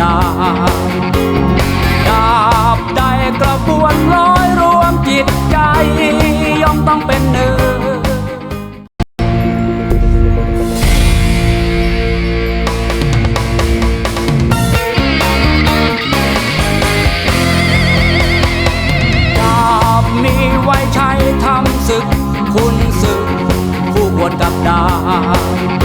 ดาบดาบใดกระบวนร้อยรวมจิตใจย่อมต้องเป็นหนึ่งดาบมีไว้ใช้ทำศึก คุณศึก ผู้กวรกับดาบ